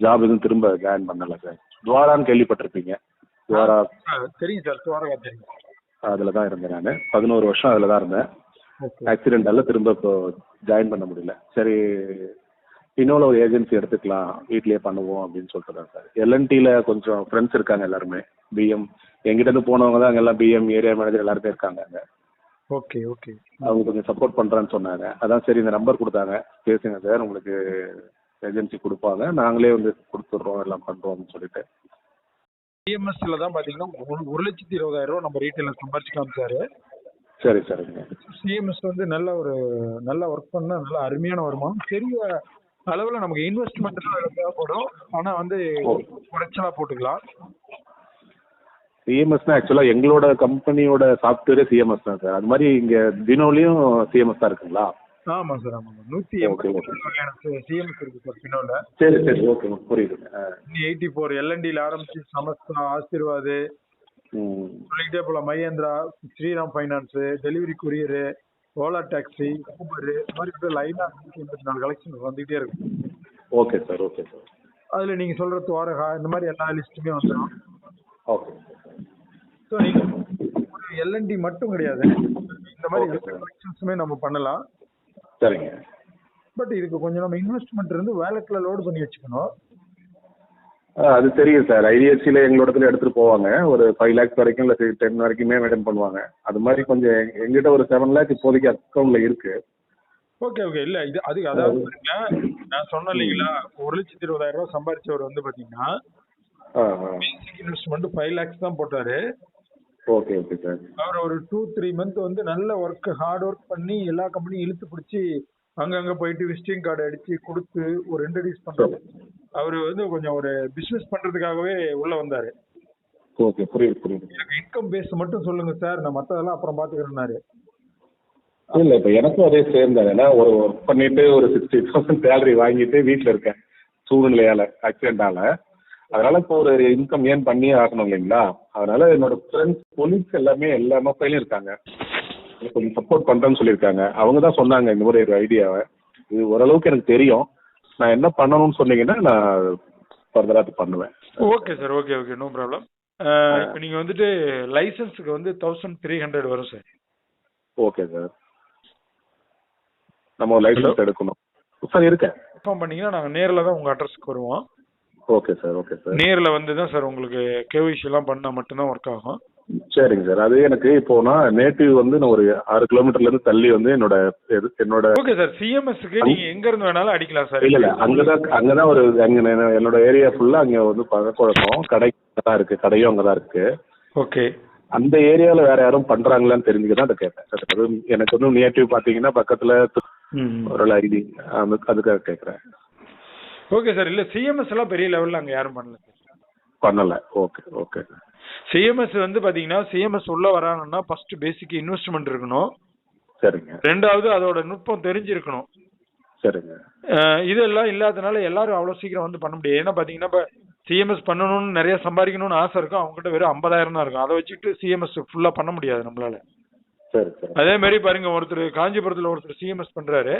Job எதுவும் திரும்ப join பண்ணல சார் துவாரான்னு கேள்விப்பட்டிருப்பீங்க. துவாரா? தெரியும் சார் துவாரகா தெரியும். அதில் தான் இருந்தேன் நான். பதினோரு வருஷம் அதில் தான் இருந்தேன். ஆக்சிடென்டால திரும்ப இப்போ ஜாயின் பண்ண முடியல. சரி இன்னொரு ஒரு ஏஜென்சி எடுத்துக்கலாம். வீட்லயே பண்ணுவோம் அப்படின்னு சொல்லிட்டு தான் சார் எல்என்டியில் கொஞ்சம் ஃப்ரெண்ட்ஸ் இருக்காங்க எல்லாருமே. பிஎம் எங்கிட்ட இருந்து போனவங்க தான் எல்லாம் பிஎம் ஏரியா மேனேஜர் எல்லாருமே இருக்காங்க அங்கே. ஓகே ஓகே அவங்க கொஞ்சம் சப்போர்ட் பண்ணுறேன்னு சொன்னாங்க. அதான் சரி இந்த நம்பர் கொடுத்தாங்க. பேசுங்க சார் உங்களுக்கு ஏஜென்சி கொடுப்பாங்க. நாங்களே வந்து கொடுத்துட்றோம் எல்லாம் பண்ணுறோம் அப்படின்னு சொல்லிட்டு சிஎம்எஸ்ல தான் பாத்தீங்கன்னா ஒரு- ஒரு லட்சத்தி இருபதாயிரம் ரூபாய் நம்ம ரீட்டைல சம்பாரிச்சு காமிச்சாரு. சரி சரிங்க. சிஎம்எஸ் வந்து நல்ல ஒரு நல்ல ஒர்க் பண்ண நல்ல அருமையான வருமானம். பெரிய அளவுல நமக்கு இன்வெஸ்ட்மெண்ட் தேவைப்படும். ஆனா வந்து ஓ. குறைச்சலா போட்டுக்கலாம். சிஎம்எஸ்னா ஆக்சுவலாக எங்களோட கம்பெனியோட சாஃப்ட்வேரே சிஎம்எஸ் தான் சார் அது மாதிரி இங்கே தினோலையும் சிஎம்எஸ் தான் இருக்குங்களா? ஆமா சார் ஆமா நூத்தி எண்பது சிஎம்எஸ் இருக்கு சார் பின்னோல சரி சரி ஓகே புரியுதுங்க ஆ. எயிட்டி ஃபோர் எல்என்டில ஆரம்பிச்சு சமஸ்தா ஆசீர்வாத் சொல்லிக்கிட்டே போலாம். Mahindra Shriram finance delivery courier Ola taxi Uber இந்த மாதிரி லைனா நூத்தி எண்பத்தி நாலு கலெக்ஷன் வந்துகிட்டே இருக்கும் ஓகே சார் ஓகே சார் அதுல நீங்க சொல்ற துவாரகா இந்த மாதிரி எல்லா லிஸ்ட்டுமே வந்துடும் ஓகே ஸோ நீங்க எல்என்டி மட்டும் கிடையாது. இந்த மாதிரி. கலெக்ஷன்ஸுமே நம்ம பண்ணலாம். சரிங்க. பட் இதுக்கு கொஞ்சம் நம்ம இன்வெஸ்ட்மெண்ட் இருந்து வேலெட்ல லோட் பண்ணி வச்சுக்கணும். அது தெரியும் சார். ஐடிஎஃப்சியில் எங்களோட எடுத்துகிட்டு போவாங்க. ஒரு ஃபைவ் லேக்ஸ் வரைக்கும் இல்லை டென் வரைக்குமே மெயின்டைன் பண்ணுவாங்க. அது மாதிரி கொஞ்சம் எங்க- எங்கிட்ட ஒரு செவன் லேக் இப்போதைக்கு அக்கௌண்ட்டில் இருக்கு. ஓகே ஓகே இல்ல இது அதுக்கு அதாவது நான் சொன்னேன் இல்லைங்களா? ஒரு லட்சத்தி இருபதாயிரம் ரூபாய் சம்பாரிச்சவர் வந்து பேசிக் இன்வெஸ்ட்மெண்ட் ஃபைவ் லேக்ஸ் தான் போட்டாரு. ஓகே ஓகே சார் அவர் ஒரு டூ த்ரீ மந்த் வந்து நல்ல ஒர்க் ஹார்ட் ஒர்க் பண்ணி எல்லா கம்பெனியும் இழுத்து பிடிச்சி அங்கங்க போயிட்டு விசிட்டிங் கார்டு அடிச்சு கொடுத்து ஒரு இன்ட்ரடியூஸ் பண்றது. அவர் வந்து கொஞ்சம் ஒரு பிசினஸ் பண்றதுக்காகவே உள்ள வந்தாரு. ஓகே புரியுது புரியுது. எனக்கு இன்கம் பேஸ் மட்டும் சொல்லுங்க சார் நான் மத்ததெல்லாம் அப்புறம் பாத்துக்கிறேன்னாரு. இல்லை இப்போ எனக்கும் அதே சேம் தான். ஏன்னா ஒரு ஒர்க் பண்ணிட்டு ஒரு சிக்ஸ்டி தௌசண்ட் சேலரி வாங்கிட்டு வீட்டில் இருக்கேன். சூழ்நிலையால் ஆக்சிடென்டால அதனால இப்போ ஒரு இன்கம் ஏன் பண்ணியே ஆகணும் இல்லைங்களா? அதனால என்னோட ஃப்ரெண்ட்ஸ் கொலீக்ஸ் எல்லாமே எல்லா மக்களையும் இருக்காங்க. கொஞ்சம் சப்போர்ட் பண்ணுறேன்னு சொல்லியிருக்காங்க. அவங்க தான் சொன்னாங்க இந்த மாதிரி ஒரு ஐடியாவை இது ஓரளவுக்கு எனக்கு தெரியும். நான் என்ன பண்ணணும்னு சொன்னீங்கன்னா நான் ஃபர்தராக பண்ணுவேன். Okay sir okay okay no problem இப்போ நீங்க வந்துட்டு லைசன்ஸுக்கு வந்து தௌசண்ட் த்ரீ ஹண்ட்ரட் வரும் சார் ஓகே சார் நம்ம லைசன்ஸ் எடுக்கணும். சார் இருக்கேன். இன்ஃபார்ம் பண்ணீங்கன்னா நாங்கள் நேரில் தான் உங்கள் அட்ரஸ்க்கு வருவோம். ஓகே சார் ஓகே சார் நேரில் வந்து தான் சார் உங்களுக்கு கேவிசி எல்லாம் பண்ணால் மட்டும்தான் ஒர்க் ஆகும். சரிங்க சார் அது எனக்கு இப்போ நான் நேட்டிவ் வந்து நான் ஒரு ஆறு கிலோமீட்டர்ல இருந்து தள்ளி வந்து என்னோட என்னோட ஓகே சார் சிஎம்எஸ்க்கு நீங்க எங்க இருந்து வேணாலும் அடிக்கலாம் சார் இல்ல இல்ல. அங்கதான் அங்கதான் ஒரு அங்க என்னோட ஏரியா ஃபுல்லா அங்க வந்து பழக்கவழக்கம் கடை தான் இருக்கு. கடையும் அங்கதான் இருக்கு. ஓகே அந்த ஏரியால வேற யாரும் பண்றாங்களான்னு தெரிஞ்சுக்க தான் அதை கேட்டேன் அது எனக்கு வந்து நேட்டிவ் பாத்தீங்கன்னா பக்கத்துல ஒரு ஐடி அதுக்காக கேட்கறேன் ஓகே சார் இல்ல சிஎம்எஸ் எல்லாம் பெரிய லெவல்ல அங்க யாரும் பண்ணல சார் பண்ணல. ஓகே ஓகே சிஎம்எஸ் வந்து பாத்தீங்கன்னா சிஎம்எஸ் உள்ள வராங்கன்னா ஃபர்ஸ்ட் பேசிக் இன்வெஸ்ட்மெண்ட் இருக்கணும். சரிங்க. ரெண்டாவது அதோட நுட்பம் தெரிஞ்சிருக்கணும். சரிங்க. இதெல்லாம் இல்லாதனால எல்லாரும் அவ்வளவு சீக்கிரம் வந்து பண்ண முடியாது. ஏன்னா பாத்தீங்கன்னா இப்ப சிஎம்எஸ் பண்ணணும்னு நிறைய சம்பாதிக்கணும்னு ஆசை இருக்கும். அவங்க கிட்ட வெறும் ஐம்பதாயிரம் தான் இருக்கும். அதை வச்சுட்டு சிஎம்எஸ் ஃபுல்லா பண்ண முடியாது நம்மளால. அதே மாதிரி பாருங்க ஒருத்தர் காஞ்சிபுரத்துல ஒருத்தர் சிஎம்எஸ் பண்றாரு.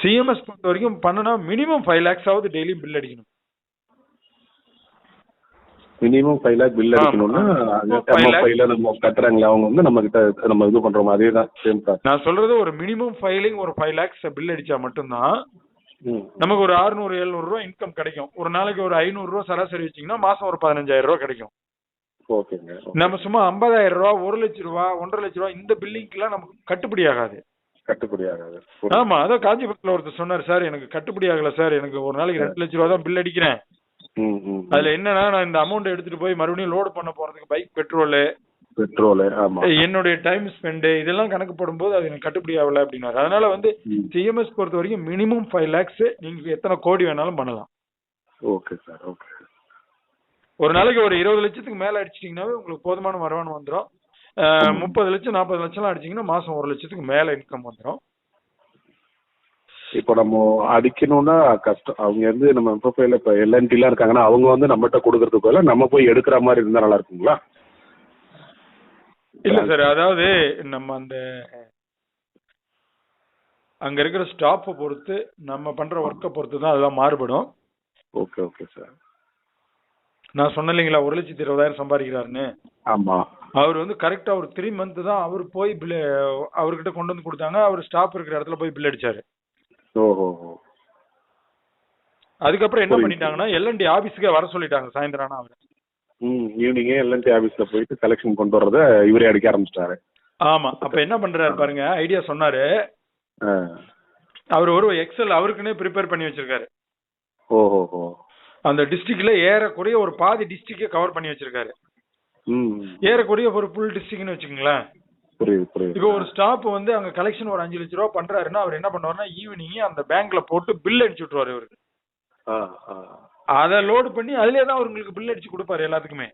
சிஎம்எஸ் பொறுத்த வரைக்கும் பண்ணனா மினிமம் ஃபைவ் லேக்ஸ் ஆகுது டெய்லியும் பில் அடிக்கணும். மினிமம் ஃபைவ் லேக் பில் அடிக்கணும்னா. ஃபைவ்ல நம்ம கட்டுறாங்களா அவங்க வந்து நம்ம கிட்ட நம்ம இது பண்றோம் அதே தான் சேம் நான் சொல்றது ஒரு மினிமம் ஃபைலிங் ஒரு ஃபைவ் லேக்ஸ் பில் அடிச்சா மட்டும்தான் நமக்கு ஒரு 600 700 ரூபா இன்கம் கிடைக்கும். ஒரு நாளைக்கு ஒரு 500 ரூபா சராசரி வச்சீங்கன்னா மாசம் ஒரு பதினஞ்சாயிரம் ரூபா கிடைக்கும். ஓகேங்க நம்ம சும்மா 50000 ரூபா ஒரு லட்ச ரூபா ஒன்றரை லட்ச ரூபா இந்த பில்லிங்க்குலாம் நமக்கு கட்டுப்படி ஆகாது. கட்டுப்படி ஆகாது ஆமா அதான் காஞ்சிபுரத்துல ஒருத்தர் சொன்னார் சார் எனக்கு கட்டுப்படி ஆகல சார். எனக்கு ஒரு நாளைக்கு ரெண்டு லட்ச ரூபா தான் பில் அடிக்கிறேன். அதுல என்னன்னா நான் இந்த அமௌண்ட் எடுத்துட்டு போய் மறுபடியும் லோடு பண்ண போறதுக்கு பைக் பெட்ரோலு பெட்ரோலு ஆமா. என்னுடைய டைம் ஸ்பெண்ட் இதெல்லாம் கணக்கு போடும்போது அது எனக்கு கட்டுப்படி ஆகல அப்படின்னாரு. அதனால வந்து. சிஎம்எஸ் பொறுத்த வரைக்கும் மினிமம் ஃபைவ் லேக்ஸ் நீங்க எத்தனை கோடி வேணாலும் பண்ணலாம். ஓகே சார் ஓகே ஒரு நாளைக்கு ஒரு இருபது லட்சத்துக்கு மேல அடிச்சிட்டீங்கன்னாவே உங்களுக்கு போதுமான வருமானம் வந்துடும் முப்பது லட்சம் நாற்பது லட்சம்லாம் அடிச்சீங்கன்னா மாசம் ஒரு லட்சத்துக்கு மேல இன்கம் வந்துடும் இப்போ நம்ம அடிக்கணும்னா கஷ்டம். அவங்க வந்து நம்ம ப்ரொஃபைல இப்போ எல்என்டிலாம் இருக்காங்கன்னா அவங்க வந்து நம்மகிட்ட கொடுக்கறதுக்கு பதிலா நம்ம போய் எடுக்கிற மாதிரி இருந்தா நல்லா இருக்குங்களா? இல்ல சார் அதாவது நம்ம அந்த அங்க இருக்கிற ஸ்டாஃபை பொறுத்து நம்ம பண்ற ஒர்க்கை பொறுத்து தான் அதெல்லாம் மாறுபடும். ஓகே ஓகே சார் நான் சொன்னேன் இல்லைங்களா ஒரு லட்சத்தி இருபதாயிரம் சம்பாதிக்கிறாருன்னு. ஆமா. அவர் வந்து கரெக்டா ஒரு த்ரீ மந்த் தான் அவர் போய் பில் அவர்கிட்ட கொண்டு வந்து கொடுத்தாங்க அவர் ஸ்டாப் இருக்கிற இடத்துல போய் பில் அடிச்சாரு. அதுக்கப்புறம் என்ன. பண்ணிட்டாங்கன்னா எல்என்டி ஆபீஸ்க்கே வர சொல்லிட்டாங்க சாயந்தரம் ஆனா அவரை. ம் ஈவினிங்கே எல்என்டி ஆஃபீஸில் போயிட்டு கலெக்ஷன் கொண்டு வர்றத இவரே அடிக்க ஆரம்பிச்சிட்டாரு. ஆமா அப்ப என்ன பண்றாரு பாருங்க ஐடியா சொன்னாரு. அவர் ஒரு எக்ஸல் அவருக்குன்னே ப்ரிப்பேர் பண்ணி வச்சிருக்காரு. ஓஹோ அந்த டிஸ்ட்ரிக்ட்ல ஏறக்குறைய ஒரு பாதி டிஸ்ட்ரிக்டே கவர் பண்ணி வச்சிருக்காரு. ஏறக்குறைய ஒரு ஃபுல் டிஸ்ட்ரிக்ட்னு வச்சுக்கோங்களேன். இப்போ ஒரு ஸ்டாப் வந்து அங்க கலெக்ஷன் ஒரு அஞ்சு லட்ச ரூபா பண்றாருன்னா அவர் என்ன பண்ணுவாருன்னா ஈவினிங் அந்த பேங்க்ல போட்டு பில் அடிச்சு விட்டுருவாரு இவருக்கு அதை லோடு பண்ணி அதுலயே தான் உங்களுக்கு பில் அடிச்சு கொடுப்பாரு எல்லாத்துக்குமே.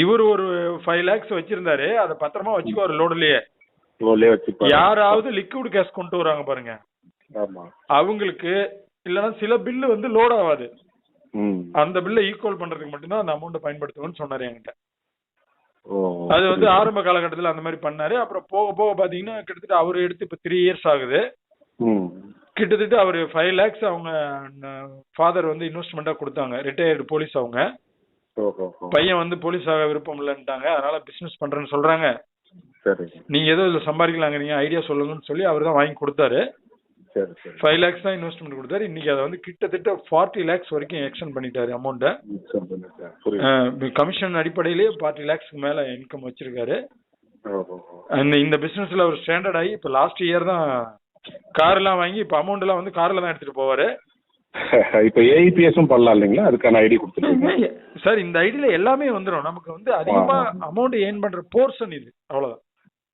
இவர் ஒரு ஃபைவ் லேக்ஸ் வச்சிருந்தாரு அதை பத்திரமா வச்சுக்குவாரு லோடுலயே யாராவது லிக்விட் கேஷ் கொண்டு வராங்க பாருங்க. அவங்களுக்கு இல்லைன்னா சில பில்லு வந்து லோட் ஆகாது. அந்த பில்லை ஈக்குவல் பண்றதுக்கு மட்டும்தான் அந்த அமௌண்ட் பயன்படுத்துவேன்னு சொன்னாரு என்கிட்ட. அது வந்து ஆரம்ப காலகட்டத்தில் அந்த மாதிரி பண்ணாரு. அப்புறம் போக போக பாத்தீங்கன்னா கிட்டத்தட்ட அவர் எடுத்து இப்ப த்ரீ இயர்ஸ் ஆகுது. கிட்டத்தட்ட அவர் ஃபைவ் லேக்ஸ் அவங்க ஃபாதர் வந்து இன்வெஸ்ட்மெண்டா கொடுத்தாங்க. ரிட்டையர்டு போலீஸ் அவங்க. பையன் வந்து போலீஸ் ஆக விருப்பம் இல்லைன்ட்டாங்க. அதனால பிசினஸ் பண்றேன்னு சொல்றாங்க. நீங்க ஏதோ இதுல சம்பாதிக்கலாங்க நீங்க ஐடியா சொல்லுங்கன்னு சொல்லி அவர் தான் வாங்கி கொடுத்தாரு. சரி சரி. ஃபைவ் லேக்ஸ் தான் இன்வெஸ்ட்மெண்ட் கொடுத்தாரு. இன்னைக்கு அதை வந்து கிட்டத்தட்ட ஃபார்ட்டி லேக்ஸ் வரைக்கும் எக்ஸ்டெண்ட் பண்ணிட்டாரு அமௌண்ட்டை கமிஷன் அடிப்படையிலேயே ஃபார்ட்டி லேக்ஸ்க்கு மேல இன்கம் வச்சிருக்காரு. அந்த இந்த பிசினஸ்ல அவர் ஸ்டாண்டர்ட் ஆகி இப்ப லாஸ்ட் இயர் தான் கார் எல்லாம் வாங்கி இப்ப அமௌண்ட் எல்லாம் வந்து கார்ல தான் எடுத்துட்டு போவாரு. இப்போ ஏஇபிஎஸும் பண்ணலாம் இல்லைங்களா? அதுக்கான ஐடி கொடுத்துருக்கீங்க. சார் இந்த ஐடியில எல்லாமே வந்துடும் நமக்கு வந்து அதிகமா அமௌண்ட் ஏர்ன் பண்ற போர்ஷன் இது. அவ்வளவுதான்.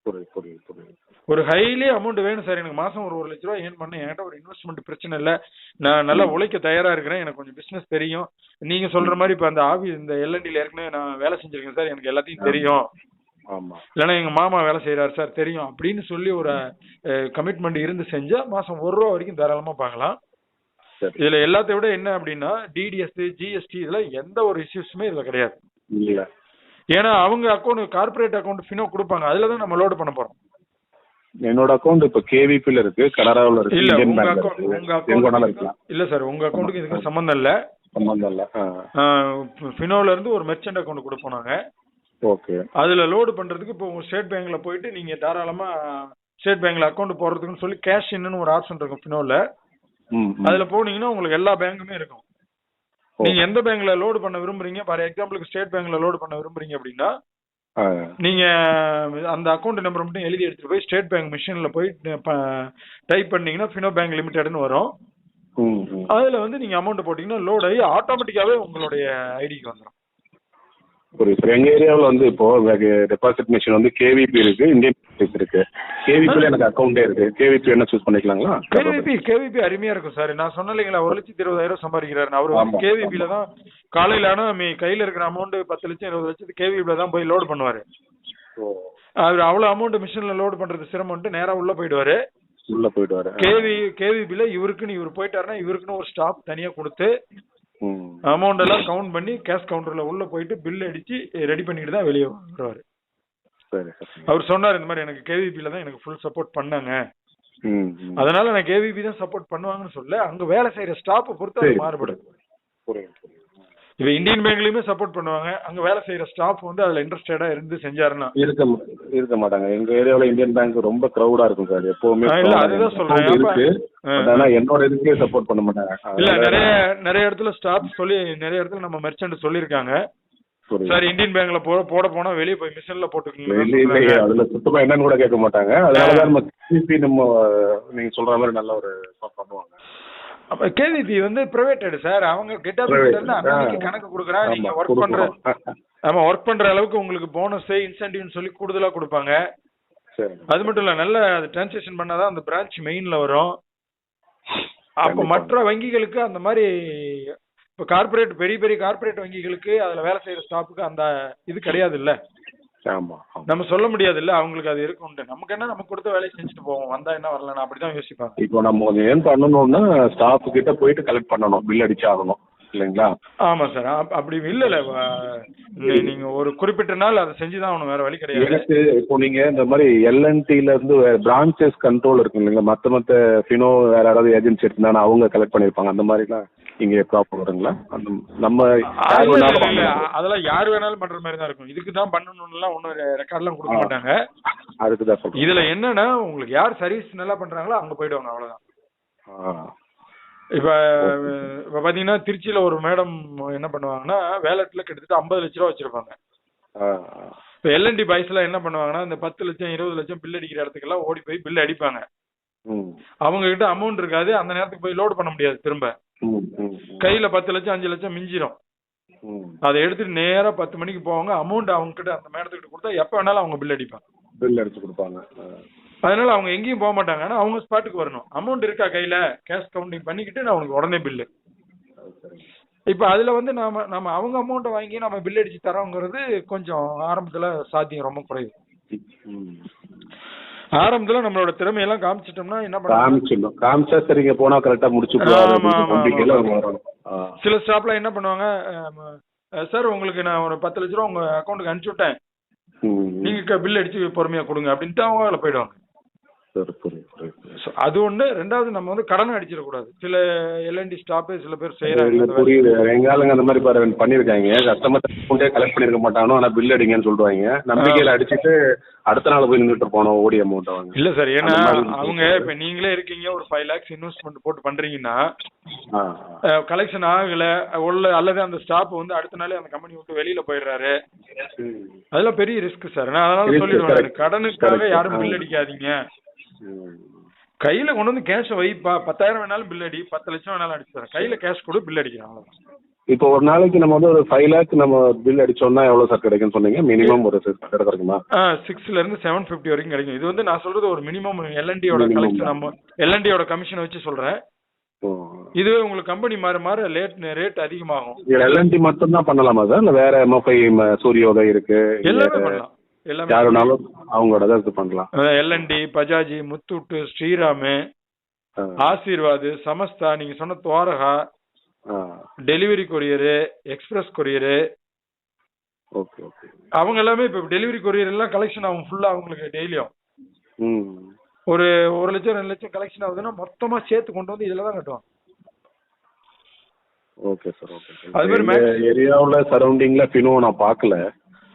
புரியுது புரியுது புரியுது. ஒரு ஹைலி அமௌண்ட் வேணும் சார் எனக்கு மாசம் ஒரு ஒரு லட்ச ரூபா ஏர்ன் பண்ண என்கிட்ட ஒரு இன்வெஸ்ட்மெண்ட் பிரச்சனை இல்ல. நான் நல்லா உழைக்க தயாரா இருக்கிறேன். எனக்கு கொஞ்சம் பிசினஸ் தெரியும். நீங்க சொல்ற மாதிரி இப்ப அந்த ஆபீஸ் இந்த எல்என்டில ஏற்கனவே நான் வேலை செஞ்சிருக்கேன் சார் எனக்கு எல்லாத்தையும் தெரியும். ஆமா. இல்லைன்னா எங்க மாமா வேலை செய்யறாரு சார் தெரியும். அப்படின்னு சொல்லி ஒரு கமிட்மெண்ட் இருந்து செஞ்சா மாசம் ஒரு ரூபா வரைக்கும் தாராளமா பார்க்கலாம். இதுல எல்லாத்தை விட என்ன அப்படின்னா டிடிஎஸ் ஜிஎஸ்டி இதுல எந்த ஒரு இஷ்யூஸுமே இதுல கிடையாது. ஏன்னா அவங்க அக்கௌண்ட் கார்பரேட் அக்கௌண்ட் ஃபினோ கொடுப்பாங்க. அதுல தான் நம்ம லோடு பண்ண போறோம். என்னோட அக்கௌண்ட் இப்போ கேவிபில இருக்கு கனராவில் இருக்கு இல்ல உங்க அக்கௌண்ட் உங்க அக்கௌண்ட் இருக்கலாம். இல்ல சார் உங்க அக்கௌண்ட்டுக்கு இதுக்கு சம்பந்தம் இல்ல. சம்பந்தம் இல்ல ஃபினோல இருந்து ஒரு மெர்ச்சன்ட் அக்கௌண்ட் கொடுப்போம் நாங்க ஓகே. அதுல லோடு பண்றதுக்கு இப்போ ஸ்டேட் பேங்க்ல போயிட்டு நீங்க தாராளமா ஸ்டேட் பேங்க்ல அக்கௌண்ட் போடுறதுக்குன்னு சொல்லி கேஷ் இன்னும் ஒரு ஆப்ஷன் இருக்கும் ஃபினோல. அதுல போனீங்கன்னா உங்களுக்கு எல்லா பேங்க்குமே இருக்கும். நீங்க எந்த பேங்க்ல லோடு பண்ண விரும்புறீங்க? ஃபார் எக்ஸாம்பிளுக்கு ஸ்டேட் பேங்க்ல லோடு பண்ண விரும்புறீங்க அப்படின்னா நீங்க அந்த அக்கௌண்ட் நம்பர் மட்டும் எழுதி எடுத்துட்டு போய் ஸ்டேட் பேங்க் மிஷின்ல போய் டைப் பண்ணீங்கன்னா ஃபினோ பேங்க் லிமிடெட்னு வரும். அதுல வந்து நீங்க அமௌண்ட் போட்டீங்கன்னா லோட் ஆகி ஆட்டோமேட்டிக்காவே உங்களுடைய ஐடிக்கு வந்துடும் புரியுது சார் எங்க ஏரியாவில் வந்து இப்போ டெபாசிட் மிஷின் வந்து கேவிபி இருக்கு இந்தியன் இருக்கு. கேவிபில எனக்கு அக்கௌண்டே இருக்கு. கேவிபி என்ன சூஸ் பண்ணிக்கலாங்களா? கேவிபி கேவிபி அருமையா இருக்கும் சார். நான் சொன்னேன் இல்லைங்களா ஒரு லட்சத்தி இருபதாயிரம் சம்பாதிக்கிறாரு அவர். கேவிபில தான் காலையில ஆனா கையில இருக்கிற அமௌண்ட் பத்து லட்சம் இருபது லட்சத்துக்கு கேவிபில தான் போய் லோடு பண்ணுவாரு. அவர் அவ்வளவு அமௌண்ட் மிஷின்ல லோடு பண்றது சிரமம்ட்டு நேரா உள்ள போயிடுவாரு. உள்ள போயிட்டு வரேன் கேவி கேவிபில இவருக்குன்னு இவர் போயிட்டாருன்னா இவருக்குன்னு ஒரு ஸ்டாப் தனியா கொடுத்து அமௌண்ட் எல்லாம் கவுண்ட் பண்ணி கேஷ் கவுண்டர்ல உள்ள போயிட்டு பில் அடிச்சு ரெடி பண்ணிட்டு தான் வெளியே வருவாரு. சரி அவர் சொன்னார் இந்த மாதிரி எனக்கு கேவிபில தான் எனக்கு ஃபுல் சப்போர்ட் பண்ணாங்க. அதனால நான் கேவிபி தான் சப்போர்ட் பண்ணுவாங்கன்னு சொல்ல அங்க வேலை செய்யற ஸ்டாப்பை பொறுத்து. அது மாறுபடுது. இப்ப இந்தியன் பேங்க்லயுமே சப்போர்ட் பண்ணுவாங்க அங்க வேலை செய்யற ஸ்டாஃப் வந்து அதுல இன்ட்ரெஸ்டடா இருந்து செஞ்சாருன்னா. இருக்க இருக்க மாட்டாங்க. எங்க ஏரியாவுல இந்தியன் பேங்க் ரொம்ப கிரௌடா இருக்கும் சார். எப்பவுமே இல்ல, அதுதான் சொல்றேன். ஆனா என்னோட இதுக்கே சப்போர்ட் பண்ண மாட்டாங்க. இல்ல நிறைய நிறைய இடத்துல ஸ்டாஃப் சொல்லி நிறைய இடத்துல நம்ம மெர்ச்சன்ட் சொல்லியிருக்காங்க. சார் இந்தியன் பேங்க்ல போ போட போனா வெளியே போய் மிஷின்ல போட்டுக்கோங்க இல்ல, இல்ல, அதுல சுத்தமா என்னன்னு கூட கேட்க மாட்டாங்க. அதனாலதான் நம்ம சிபி நம்ம நீங்க சொல்ற மாதிரி நல்ல ஒரு பண்ணுவாங்க. அப்ப கேவிபி வந்து பிரைவேட்டட் சார். அவங்க கெட் ஆஃப் Private. இருந்து அன்னைக்கு. கணக்கு கொடுக்குறாங்க நீங்க ஒர்க் பண்ற. ஆமா ஒர்க் பண்ற அளவுக்கு உங்களுக்கு போனஸ் இன்சென்டிவ்னு சொல்லி கூடுதலா கொடுப்பாங்க. சரி. அது மட்டும் இல்ல நல்ல அது டிரான்சாக்ஷன் பண்ணாதான் அந்த பிரான்ச் மெயின்ல வரும். அப்ப. மற்ற வங்கிகளுக்கு அந்த மாதிரி இப்ப கார்ப்பரேட் பெரிய பெரிய கார்ப்பரேட் வங்கிகளுக்கு அதுல வேலை செய்யற ஸ்டாஃபுக்கு அந்த இது கிடையாது இல்ல. நம்ம சொல்ல முடியாது இல்ல அவங்களுக்கு அது இருக்கும்ட்டு நமக்கு என்ன? நம்ம கொடுத்த வேலையை செஞ்சுட்டு போவோம். வந்தா என்ன வரலன்னு அப்படிதான் யோசிப்பாங்க இப்போ நம்ம கொஞ்சம் ஏன் பண்ணணும்னா ஸ்டாஃப் கிட்ட போயிட்டு கலெக்ட் பண்ணணும். பில் அடிச்சு ஆகணும் இல்லைங்களா? ஆமா சார். அப்படி இல்ல இல்ல நீங்க ஒரு குறிப்பிட்ட நாள் அதை செஞ்சுதான் ஆகணும். வேற வழி கிடையாது. எனக்கு இப்போ நீங்க இந்த மாதிரி எல்என்டில இருந்து பிரான்ச்சஸ் கண்ட்ரோல் இருக்கு இல்லைங்களா? மத்த மத்த ஃபினோ வேற யாராவது ஏஜென்சி இருந்தா அவங்க கலெக்ட் பண்ணிருப்பாங்க அந்த மாதிரிலாம் இங்கே ப்ராப்பர் வருங்களா நம்ம. அதெல்லாம் யார் வேணாலும் பண்ற மாதிரி தான் இருக்கும். இதுக்கு தான் பண்ணணும்லாம் ஒன்றும் ரெக்கார்ட்லாம் கொடுக்க. மாட்டாங்க. அதுக்கு தான் இதுல என்னன்னா உங்களுக்கு யார் சர்வீஸ் நல்லா பண்றாங்களோ அங்க போயிடுவாங்க. அவ்வளவுதான். இப்ப இப்ப பாத்தீங்கன்னா திருச்சியில ஒரு மேடம் என்ன பண்ணுவாங்கன்னா வேலட்ல கிட்டத்தட்ட ஐம்பது லட்ச ரூபா வச்சிருப்பாங்க. இப்ப எல்என்டி பாய்ஸ்ல என்ன பண்ணுவாங்கன்னா இந்த பத்து லட்சம் இருபது லட்சம் பில் அடிக்கிற இடத்துக்கெல்லாம் ஓடி போய் பில் அடிப்பாங்க. அவங்க கிட்ட அமௌண்ட் இருக்காது அந்த நேரத்துக்கு போய் லோடு பண்ண முடியாது திரும்ப. கையில பத்து லட்சம் அஞ்சு லட்சம் மிஞ்சிரும். அதை எடுத்துட்டு நேரா பத்து மணிக்கு போவாங்க அமௌண்ட் அவங்க கிட்ட அந்த மேடத்துக்கிட்ட கொடுத்தா எப்ப வேணாலும் அவங்க பில் அடிப்பாங்க பில் அடிச்சு கொடுப்பாங்க. அதனால அவங்க எங்கேயும் போக மாட்டாங்க. ஆனா அவங்க ஸ்பாட்டுக்கு வரணும். அமௌண்ட் இருக்கா கையில? கேஷ் கவுண்டிங் பண்ணிக்கிட்டு நான் அவனுக்கு உடனே பில்லு. இப்ப அதுல வந்து நாம நம்ம அவங்க அமௌண்ட்டை வாங்கி நம்ம பில் அடிச்சு தரோங்கிறது கொஞ்சம் ஆரம்பத்துல சாத்தியம் ரொம்ப குறைவு. ஆரம்பத்துல நம்மளோட திறமையெல்லாம் காமிச்சிட்டோம்னா என்ன பண்ணலாம் காமிச்சிடணும். காமிச்சா சரிங்க போனா கரெக்டா முடிச்சு. சில ஸ்டாப்ல என்ன பண்ணுவாங்க? சார் உங்களுக்கு நான் ஒரு பத்து லட்ச ரூபா உங்க அக்கௌண்ட்டுக்கு அனுப்பிச்சு விட்டேன். நீங்க பில் அடிச்சு பொறுமையா கொடுங்க அப்படின்ட்டு அவங்க அதில் போயிடுவாங்க. சரி புரியுது புரியுது So, அது ஒண்ணு. ரெண்டாவது நம்ம வந்து கடன் அடிச்சிடக்கூடாது. சில எல்என்டி ஸ்டாப்பே சில பேர் செய்யறாங்க புரியுது எங்க ஆளுங்க அந்த மாதிரி பாரு பண்ணிருக்காங்க கஸ்டமர் அக்கௌண்டே கலெக்ட் பண்ணிருக்க மாட்டானோ ஆனா பில் அடிங்கன்னு சொல்லுவாங்க நம்பிக்கையில அடிச்சிட்டு அடுத்த நாள் போய் நின்றுட்டு போனோம் ஓடி அமௌண்ட் அவங்க இல்ல சார் ஏன்னா அவங்க இப்ப நீங்களே இருக்கீங்க ஒரு ஃபைவ் லேக்ஸ் இன்வெஸ்ட்மெண்ட் போட்டு பண்றீங்கன்னா கலெக்ஷன் ஆகல. உள்ள அல்லது அந்த ஸ்டாப் வந்து அடுத்த நாளே அந்த கம்பெனி விட்டு வெளியில போயிடுறாரு. அதெல்லாம் பெரிய ரிஸ்க் சார். நான் அதனால சொல்லிடுவேன். கடனுக்காக. யாரும். பில் அடிக்காதீங்க. கையில கொண்டு வந்து கேஷ் வைப்பா பத்தாயிரம் வேணாலும் பில் அடி பத்து லட்சம் வேணாலும் அடிச்சு தரேன். கையில கேஷ் கொடு பில் அவ்வளவுதான். இப்போ ஒரு நாளைக்கு நம்ம வந்து ஒரு ஃபைவ் லேக் நம்ம பில் அடிச்சோம்னா எவ்வளவு சார் கிடைக்கும்னு சொன்னீங்க? மினிமம் ஒரு கிடைக்குமா? சிக்ஸ்ல இருந்து செவன் பிப்டி வரைக்கும் கிடைக்கும். இது வந்து நான் சொல்றது ஒரு மினிமம் எல்என்டியோட கலெக்ஷன். நம்ம எல்என்டியோட கமிஷன் வச்சு சொல்றேன். இதுவே உங்களுக்கு கம்பெனி மாற மாற லேட் ரேட் அதிகமாகும். எல்என்டி மட்டும் தான் பண்ணலாமா சார் இல்ல வேற எம்எஃப்ஐ சூரியோதய் இருக்கு? எல்லாமே பண்ணலாம். எல்லாமே யார் வேணாலும் அவங்களோட தான் இது பண்ணலாம். எல்என்டி பஜாஜி முத்தூட்டு ஸ்ரீராமு. ஆசீர்வாத் சமஸ்தா நீங்க சொன்ன Dwaraka. Delivery courier express courier. Okay okay. அவங்க எல்லாமே இப்ப டெலிவரி கொரியர் எல்லாம் கலெக்ஷன் ஆகும் ஃபுல்லா அவங்களுக்கு டெய்லியும். ம். ஒரு ஒரு லட்சம் ரெண்டு லட்சம் கலெக்ஷன் ஆகுதுன்னா மொத்தமா சேர்த்து கொண்டு வந்து இதுல தான் கட்டுவாங்க. ஓகே சார் ஓகே அது மாதிரி ஏரியாவுல சரௌண்டிங்ல ஃபினோ நான் பார்க்கல.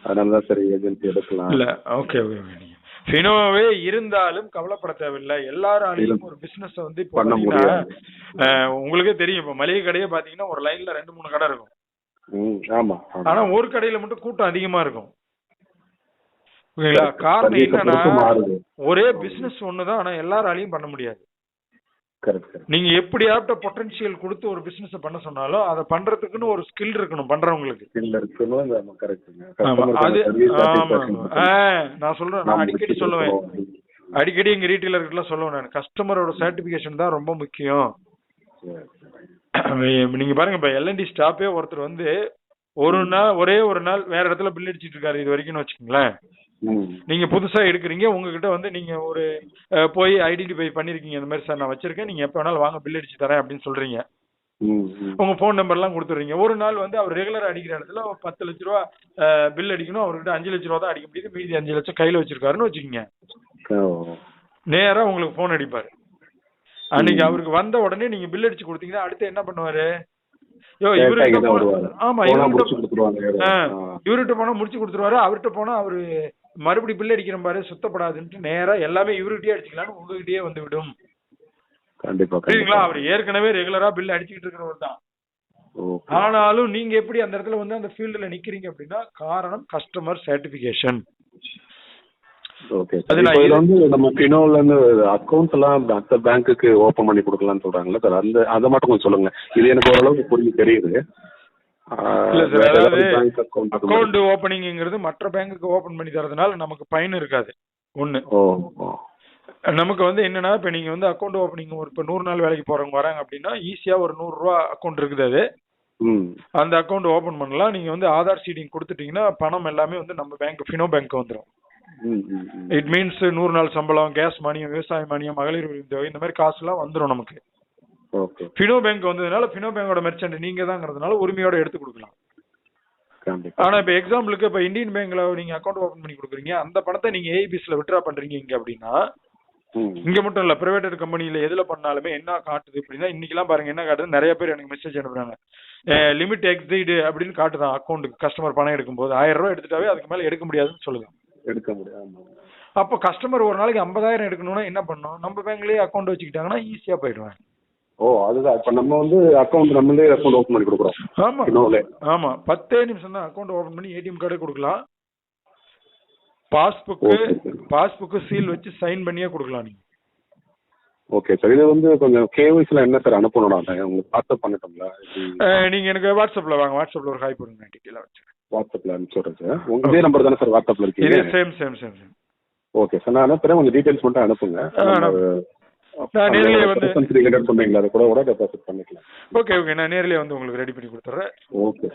அதனால தான் சரி ஏஜென்சி எடுக்கலாம். இல்ல ஓகே ஓகே ஃபினோவே இருந்தாலும் கவலைப்பட தேவையில்லை. எல்லாராலையும் ஒரு பிசினஸ் வந்து பண்ண. அஹ், உங்களுக்கே தெரியும் இப்போ மளிகை கடையே பாத்தீங்கன்னா ஒரு லைன்ல ரெண்டு மூணு கடை இருக்கும். ஆமா. ஆனா ஒரு கடையில மட்டும் கூட்டம் அதிகமா இருக்கும். ஓகேங்களா. காரணம் என்னன்னா ஒரே பிசினஸ் ஒண்ணுதான் ஆனா எல்லாராலையும் பண்ண முடியாது. நீங்க எப்படியாப்பட்ட பொட்டன்ஷியல் கொடுத்து ஒரு பிசினஸ் பண்ண சொன்னாலும் அதை பண்றதுக்குன்னு ஒரு ஸ்கில் இருக்கணும் பண்றவங்களுக்கு. இருக்கணும் அது நான் சொல்றேன் நான் அடிக்கடி சொல்லுவேன். அடிக்கடி எங்க ரீட்டைலர்கிட்ட சொல்லுவேன் நான். கஸ்டமரோட சர்டிபிகேஷன் தான் ரொம்ப முக்கியம். நீங்க பாருங்க இப்ப எல்என்டி ஸ்டாப்பே ஒருத்தர் வந்து ஒரு நாள் ஒரே ஒரு நாள் வேற இடத்துல பில் அடிச்சிட்டு இருக்காரு இது வரைக்கும்னு வச்சுக்கோங்களேன். நீங்க புதுசா எடுக்கிறீங்க உங்ககிட்ட வந்து நீங்க ஒரு போய் ஐடென்டிஃபை பண்ணிருக்கீங்க இந்த மாதிரி சார் நான் வச்சிருக்கேன். நீங்க எப்ப வேணாலும் வாங்க பில் அடிச்சு தரேன் அப்படின்னு சொல்றீங்க. உங்க ஃபோன் நம்பர்லாம் கொடுத்துறீங்க ஒரு நாள் வந்து அவர் ரெகுலரா அடிக்கிற இடத்துல ஒரு பத்து லட்ச ரூபா பில் அடிக்கணும். அவர்கிட்ட அஞ்சு லட்ச ரூபா தான் அடிக்க முடியுது. மீதி அஞ்சு லட்சம் கையில வச்சிருக்காருன்னு வச்சுக்கோங்க. நேரா உங்களுக்கு ஃபோன் அடிப்பாரு. அன்னைக்கு அவருக்கு வந்த உடனே நீங்க பில் அடிச்சு கொடுத்தீங்கன்னா அடுத்து என்ன பண்ணுவாரு? யோ இவர்கிட்ட போனா-. ஆமா போனா இவர்கிட்ட. இவர்கிட்ட போனா முடிச்சு கொடுத்துருவாரு. அவர்கிட்ட போனா அவரு மறுபடி பில் அடிக்கிற பாரு சுத்தப்படாதுன்ட்டு நேரா எல்லாமே இவர்கிட்டயே அடிச்சுக்கலாம்னு உங்ககிட்டயே வந்து விடும் கண்டிப்பா. கண்டிப்பா அவர் ஏற்கனவே ரெகுலரா பில் அடிச்சுக்கிட்டு இருக்கிறவர் தான். ஆனாலும் நீங்க எப்படி அந்த இடத்துல வந்து அந்த ஃபீல்டுல நிக்கிறீங்க அப்படின்னா காரணம் கஸ்டமர் சர்டிபிகேஷன் ஓகே வந்து நம்ம ஃபினோல இருந்து எல்லாம் மற்ற பேங்க்குக்கு ஓபன் பண்ணி கொடுக்கலாம்னு சொல்றாங்கல்ல சார் அந்த அதை மட்டும் கொஞ்சம் சொல்லுங்க. இது எனக்கு ஓரளவுக்கு புரிஞ்சு தெரியுது. இல்ல சார் அதாவது அக்கௌண்ட் ஓபனிங்ங்கிறது மற்ற பேங்க்குக்கு ஓபன் பண்ணி தரதுனால நமக்கு பயன் இருக்காது. ஒண்ணு. நமக்கு வந்து என்னன்னா இப்ப நீங்க வந்து அக்கௌண்ட் ஓபனிங் ஒரு இப்ப நூறு நாள் வேலைக்கு போறவங்க வராங்க அப்படின்னா ஈஸியா ஒரு நூறு ரூபா அக்கௌண்ட் இருக்குது அது. அந்த அக்கௌண்ட் ஓபன் பண்ணலாம். நீங்க வந்து ஆதார் சீடிங் கொடுத்துட்டீங்கன்னா பணம் எல்லாமே வந்து நம்ம பேங்க் ஃபினோ பேங்க் வந்துடும். இட் மீன்ஸ் நூறு நாள் சம்பளம் கேஸ் மானியம் விவசாய மானியம் மகளிர் உரிமை தொகை இந்த மாதிரி காசுலாம் வந்துடும் நமக்கு. ஃபினோ பேங்க் வந்ததுனால ஃபினோ பேங்கோட மெர்ச்சன்ட் நீங்க தாங்கிறதுனால உரிமையோட எடுத்து கொடுக்கலாம். ஆனா இப்ப எக்ஸாம்பிளுக்கு இப்ப இந்தியன் பேங்க்ல நீங்க அக்கௌண்ட் ஓபன் பண்ணி கொடுக்குறீங்க. அந்த பணத்தை நீங்க ஏபிஎஸ்ல வித்ட்ரா பண்றீங்க இங்க அப்படின்னா இங்க மட்டும் இல்ல பிரைவேட் கம்பெனில எதுல பண்ணாலுமே என்ன காட்டுது அப்படின்னா இன்னைக்கெல்லாம் பாருங்க என்ன காட்டுது நிறைய பேர் எனக்கு மெசேஜ் அனுப்புறாங்க. லிமிட் எக்ஸைடு அப்படின்னு காட்டுதான் அக்கௌண்ட்டுக்கு கஸ்டமர் பணம் எடுக்கும்போது. ஆயிரம் ரூபாய் எடுத்துட்டாவே அதுக்கு மேல எடுக்க முடியாதுன்னு சொல்லுங்க. எடுக்க முடியாது அப்போ கஸ்டமர் ஒரு நாளைக்கு ஐம்பதாயிரம் எடுக்கணும்னா என்ன பண்ணணும் நம்ம பேங்க்லயே அக்கௌண்ட் வச்சுக்கிட்டாங்கன்னா ஈஸியா போயிடுவாங்க. ஓ அதுதான். இப்போ நம்ம வந்து அக்கௌண்ட் நம்மளே அக்கௌண்ட் ஓப்பன் பண்ணி கொடுக்குறோம். ஆமா. இன்னொரு ஆமா. பத்தே நிமிஷம் தான் அக்கௌண்ட் ஓபன் பண்ணி ஏடிஎம் கார்டே கொடுக்கலாம். பாஸ்புக்கு பாஸ்புக்கு சீல் வச்சு சைன் பண்ணியே கொடுக்கலாம் நீங்க. ஓகே சார் இது வந்து கொஞ்சம் கேஒய்ஸ்ல என்ன சார் அனுப்பணும் நான் உங்களுக்கு வாட்ஸ்அப் பண்ணட்டுங்களா அஹ் நீங்க எனக்கு வாட்ஸ்அப்ல வாங்க. வாட்ஸ்அப்ல ஒரு ஹாய் போடுங்க. டீட்டெயிலாக வச்சுக்கிறேன். வாட்ஸ்அப்ல அனுப்பிச்சு விட்றேன் சார் உங்க இதே நம்பர் தானே சார் வாட்ஸ்அப்ல இது இருக்கீங்க same same same same okay sir நான் அனுப்புறேன். கொஞ்சம் டீடைல்ஸ் மட்டும் அனுப்புங்க. நான் நேர்லயே வந்து- சொன்னீங்களா அதை கூட கூட டெபாசிட் பண்ணிக்கலாம். ஓகே ஓகே நான் நேர்லயே வந்து உங்களுக்கு ரெடி பண்ணி கொடுத்துட்றேன். ஓகே